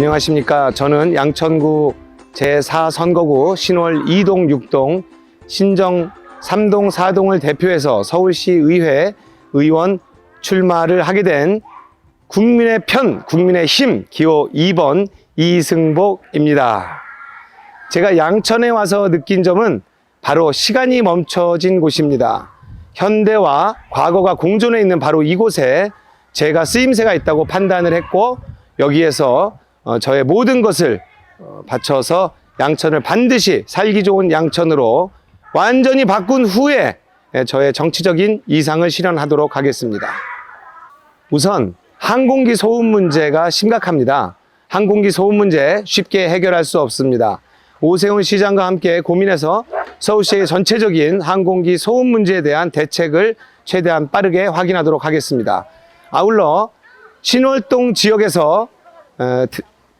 안녕하십니까. 저는 양천구 제4선거구 신월 2동 6동 신정 3동 4동을 대표해서 서울시 의회 의원 출마를 하게 된 국민의 편, 국민의 힘 기호 2번 이승복입니다. 제가 양천에 와서 느낀 점은 바로 시간이 멈춰진 곳입니다. 현대와 과거가 공존해 있는 바로 이곳에 제가 쓰임새가 있다고 판단을 했고 여기에서 어, 저의 모든 것을 어, 바쳐서 양천을 반드시 살기 좋은 양천으로 완전히 바꾼 후에 예, 저의 정치적인 이상을 실현하도록 하겠습니다. 우선 항공기 소음 문제가 심각합니다. 항공기 소음 문제 쉽게 해결할 수 없습니다. 오세훈 시장과 함께 고민해서 서울시의 전체적인 항공기 소음 문제에 대한 대책을 최대한 빠르게 확인하도록 하겠습니다. 아울러 신월동 지역에서 어, 트-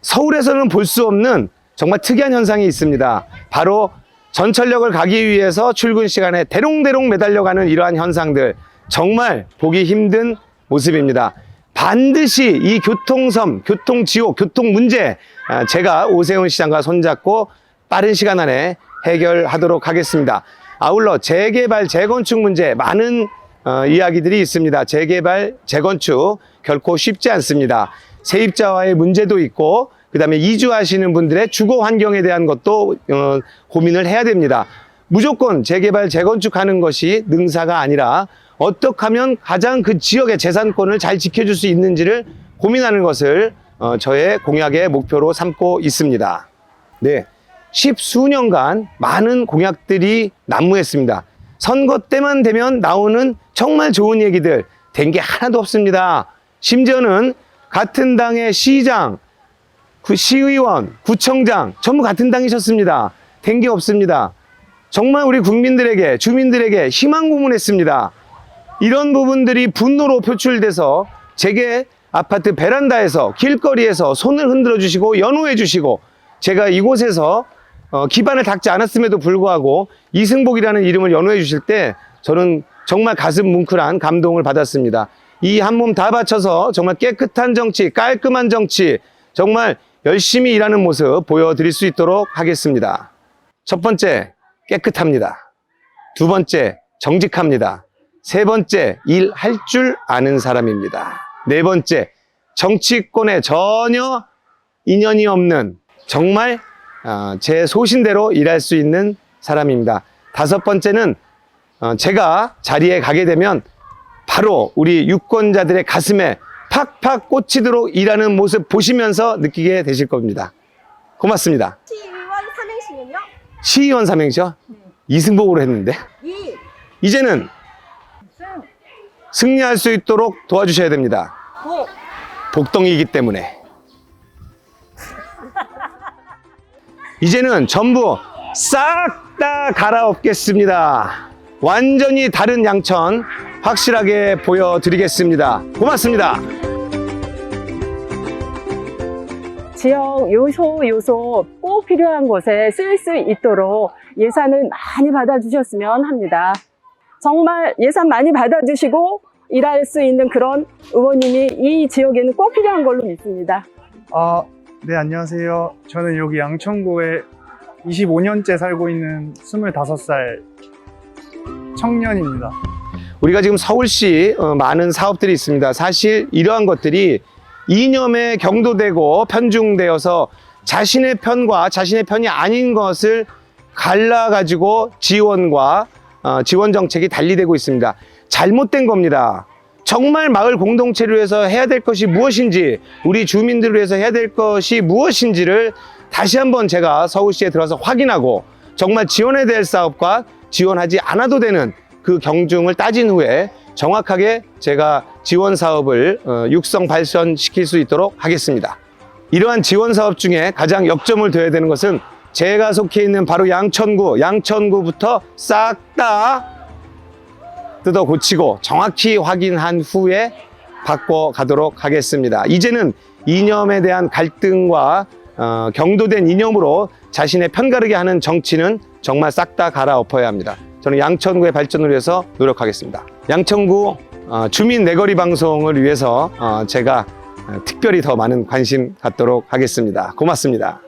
서울에서는 볼 수 없는 정말 특이한 현상이 있습니다. 바로 전철역을 가기 위해서 출근 시간에 대롱대롱 매달려가는 이러한 현상들 정말 보기 힘든 모습입니다. 반드시 이 교통섬, 교통지옥, 교통 문제 아, 제가 오세훈 시장과 손잡고 빠른 시간 안에 해결하도록 하겠습니다. 아울러 재개발, 재건축 문제 많은 어, 이야기들이 있습니다. 재개발, 재건축 결코 쉽지 않습니다. 세입자와의 문제도 있고 그 다음에 이주하시는 분들의 주거 환경에 대한 것도 어, 고민을 해야 됩니다. 무조건 재개발, 재건축하는 것이 능사가 아니라 어떻게 하면 가장 그 지역의 재산권을 잘 지켜줄 수 있는지를 고민하는 것을 어, 저의 공약의 목표로 삼고 있습니다. 네. 십수년간 많은 공약들이 난무했습니다. 선거 때만 되면 나오는 정말 좋은 얘기들 된 게 하나도 없습니다. 심지어는 같은 당의 시장, 그 시의원, 구청장 전부 같은 당이셨습니다. 된 게 없습니다. 정말 우리 국민들에게 주민들에게 희망 고문했습니다. 이런 부분들이 분노로 표출돼서 제게 아파트 베란다에서 길거리에서 손을 흔들어 주시고 연호해 주시고 제가 이곳에서 어, 기반을 닦지 않았음에도 불구하고 이승복이라는 이름을 연호해 주실 때 저는 정말 가슴 뭉클한 감동을 받았습니다. 이 한 몸 다 바쳐서 정말 깨끗한 정치, 깔끔한 정치, 정말 열심히 일하는 모습 보여드릴 수 있도록 하겠습니다. 첫 번째, 깨끗합니다. 두 번째, 정직합니다. 세 번째, 일 할 줄 아는 사람입니다. 네 번째, 정치권에 전혀 인연이 없는 정말 어, 제 소신대로 일할 수 있는 사람입니다. 다섯 번째는 어, 제가 자리에 가게 되면 바로 우리 유권자들의 가슴에 팍팍 꽂히도록 일하는 모습 보시면서 느끼게 되실 겁니다. 고맙습니다. 시의원 삼행시는요? 시의원 삼행시요? 이승복으로 했는데 이 이제는 승리할 수 있도록 도와주셔야 됩니다. 복 복덩이기 때문에. 이제는 전부 싹 다 갈아엎겠습니다. 완전히 다른 양천 확실하게 보여드리겠습니다. 고맙습니다. 지역 요소 요소 꼭 필요한 곳에 쓰일 수 있도록 예산을 많이 받아주셨으면 합니다. 정말 예산 많이 받아주시고 일할 수 있는 그런 의원님이 이 지역에는 꼭 필요한 걸로 믿습니다. 아, 네, 안녕하세요. 저는 여기 양천구에 25년째 살고 있는 25살 청년입니다. 우리가 지금 서울시 어, 많은 사업들이 있습니다. 사실 이러한 것들이 이념에 경도되고 편중되어서 자신의 편과 자신의 편이 아닌 것을 갈라가지고 지원과 어, 지원 정책이 달리되고 있습니다. 잘못된 겁니다. 정말 마을 공동체를 위해서 해야 될 것이 무엇인지, 우리 주민들을 위해서 해야 될 것이 무엇인지를 다시 한번 제가 서울시에 들어서 확인하고 정말 지원해야 될 사업과 지원하지 않아도 되는 그 경중을 따진 후에 정확하게 제가 지원 사업을 어, 육성 발전시킬 수 있도록 하겠습니다. 이러한 지원 사업 중에 가장 역점을 둬야 되는 것은 제가 속해 있는 바로 양천구, 양천구부터 싹 다 뜯어 고치고 정확히 확인한 후에 바꿔 가도록 하겠습니다. 이제는 이념에 대한 갈등과 어, 경도된 이념으로 자신의 편가르게 하는 정치는 정말 싹 다 갈아엎어야 합니다. 저는 양천구의 발전을 위해서 노력하겠습니다. 양천구 어, 주민 내거리 방송을 위해서 어, 제가 특별히 더 많은 관심 갖도록 하겠습니다. 고맙습니다.